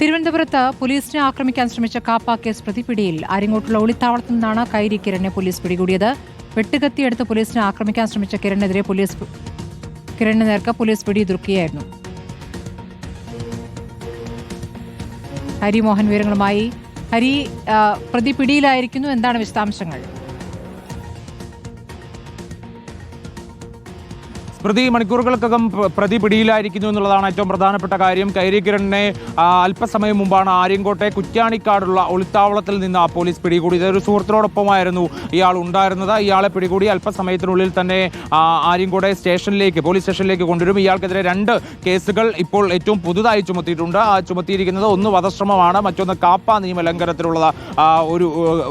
തിരുവനന്തപുരത്ത് പോലീസിനെ ആക്രമിക്കാൻ ശ്രമിച്ച കാപ്പ കേസ് പ്രതി പിടിയിൽ ആര്യങ്ങോട്ടുള്ള ഒളിത്താവളത്തിൽ നിന്നാണ് കൈരി കിരണിനെ പോലീസ് പിടികൂടിയത്. വെട്ടുകത്തിയെടുത്ത് പോലീസിനെ ആക്രമിക്കാൻ ശ്രമിച്ച കിരണിനെതിരെ പോലീസ് കിരണിന് നേർക്ക് പോലീസ് പിടിയുതിർക്കുകയായിരുന്നു ഹരിമോഹൻ വിവരങ്ങളുമായി. ഹരി പ്രതി പിടിയിലായിരിക്കുന്നു എന്താണ് വിശദാംശങ്ങൾ? സ്മൃതി മണിക്കൂറുകൾക്കകം പ്രതി പിടിയിലായിരിക്കുന്നു എന്നുള്ളതാണ് ഏറ്റവും പ്രധാനപ്പെട്ട കാര്യം. കൈരി കിരണിനെ അല്പസമയം മുമ്പാണ് ആര്യങ്കോട്ടെ കുറ്റ്യാണിക്കാടുള്ള ഒളിത്താവളത്തിൽ നിന്ന് പോലീസ് പിടികൂടിയത് ഒരു സുഹൃത്തിനോടൊപ്പമായിരുന്നു ഇയാൾ ഉണ്ടായിരുന്നത്. ഇയാളെ പിടികൂടി അല്പസമയത്തിനുള്ളിൽ തന്നെ ആര്യങ്കോടെ ആര്യങ്കോട്ടെ സ്റ്റേഷനിലേക്ക് പോലീസ് സ്റ്റേഷനിലേക്ക് കൊണ്ടുവരും. ഇയാൾക്കെതിരെ രണ്ട് കേസുകൾ ഇപ്പോൾ ഏറ്റവും പുതുതായി ചുമത്തിയിട്ടുണ്ട്. ആ ചുമത്തിയിരിക്കുന്നത് ഒന്ന് വധശ്രമമാണ് മറ്റൊന്ന് കാപ്പ നിയമലംഘനത്തിലുള്ള ഒരു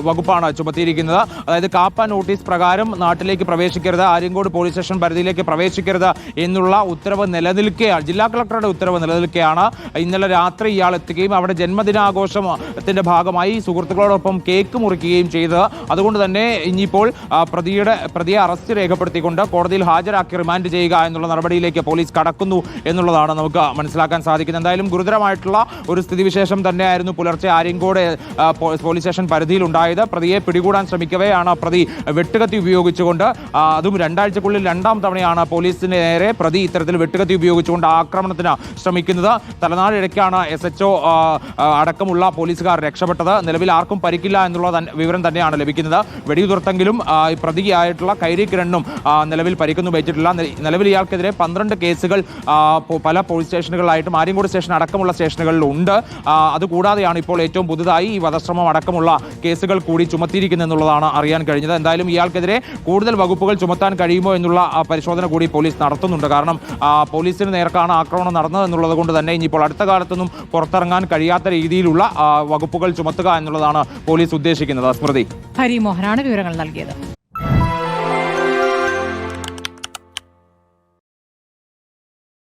വകുപ്പാണ് ചുമത്തിയിരിക്കുന്നത്. അതായത് കാപ്പ നോട്ടീസ് പ്രകാരം നാട്ടിലേക്ക് പ്രവേശിക്കരുത്. ആര്യങ്കോട് പോലീസ് സ്റ്റേഷൻ പരിധിയിലേക്ക് പ്രവേശിക്കരുത് എന്നുള്ള ഉത്തരവ് നിലനിൽക്കുകയാണ്. ജില്ലാ കളക്ടറുടെ ഉത്തരവ് നിലനിൽക്കുകയാണ്. ഇന്നലെ രാത്രി ഇയാൾ എത്തുകയും അവിടെ ജന്മദിനാഘോഷത്തിന്റെ ഭാഗമായി സുഹൃത്തുക്കളോടൊപ്പം കേക്ക് മുറിക്കുകയും ചെയ്തത്. അതുകൊണ്ട് തന്നെ ഇനിയിപ്പോൾ പ്രതിയുടെ പ്രതിയെ അറസ്റ്റ് രേഖപ്പെടുത്തിക്കൊണ്ട് കോടതിയിൽ ഹാജരാക്കി റിമാൻഡ് ചെയ്യുക എന്നുള്ള നടപടിയിലേക്ക് പോലീസ് കടക്കുന്നു എന്നുള്ളതാണ് നമുക്ക് മനസ്സിലാക്കാൻ സാധിക്കുന്നത്. എന്തായാലും ഗുരുതരമായിട്ടുള്ള ഒരു സ്ഥിതിവിശേഷം തന്നെയായിരുന്നു പുലർച്ചെ ആര്യങ്കോട് പോലീസ് സ്റ്റേഷൻ പരിധിയിൽ ഉണ്ടായത് പ്രതിയെ പിടികൂടാൻ ശ്രമിക്കവെയാണ് പ്രതി വെട്ടുകത്തി ഉപയോഗിച്ചുകൊണ്ട് അതും രണ്ടാഴ്ചക്കുള്ളിൽ രണ്ടാം തവണയാണ് പോലീസിന് നേരെ പ്രതി ഇത്തരത്തിൽ വെട്ടുകത്തി ഉപയോഗിച്ചുകൊണ്ട് ആക്രമണത്തിന് ശ്രമിക്കുന്നത്. തലനാടിഴയ്ക്കാണ് എസ് എച്ച് അടക്കമുള്ള പോലീസുകാർ രക്ഷപ്പെട്ടത്. നിലവിൽ ആർക്കും പരിക്കില്ല എന്നുള്ള വിവരം തന്നെയാണ് ലഭിക്കുന്നത്. വെടിയുതിർത്തെങ്കിലും പ്രതിയായിട്ടുള്ള കൈരി കിരണിനും നിലവിൽ പരിക്കൊന്നും വെച്ചിട്ടില്ല നിലവിൽ ഇയാൾക്കെതിരെ പന്ത്രണ്ട് കേസുകൾ പല പോലീസ് സ്റ്റേഷനുകളിലായിട്ടും ആര്യങ്കോട് സ്റ്റേഷൻ അടക്കമുള്ള സ്റ്റേഷനുകളിൽ ഉണ്ട് അതുകൂടാതെയാണ് ഇപ്പോൾ ഏറ്റവും പുതുതായി ഈ വധശ്രമം അടക്കമുള്ള കേസുകൾ കൂടി ചുമത്തിയിരിക്കുന്നത് എന്നുള്ളതാണ് അറിയാൻ കഴിഞ്ഞത്. എന്തായാലും ഇയാൾക്കെതിരെ കൂടുതൽ വകുപ്പുകൾ ചുമത്താൻ കഴിയുമോ എന്നുള്ള പരിശോധന കൂടി പോലീസ് നടത്തുന്നുണ്ട്. കാരണം പോലീസിന് നേർക്കാണ് ആക്രമണം നടന്നത് എന്നുള്ളത് കൊണ്ട് തന്നെ ഇനിയിപ്പോൾ അടുത്ത കാലത്തൊന്നും പുറത്തിറങ്ങാൻ കഴിയാത്ത രീതിയിലുള്ള വകുപ്പുകൾ ചുമത്തുക എന്നുള്ളതാണ് പോലീസ് ഉദ്ദേശിക്കുന്നത്. സ്മൃതി ഹരിമോഹനാണ് വിവരങ്ങൾ നൽകിയത്.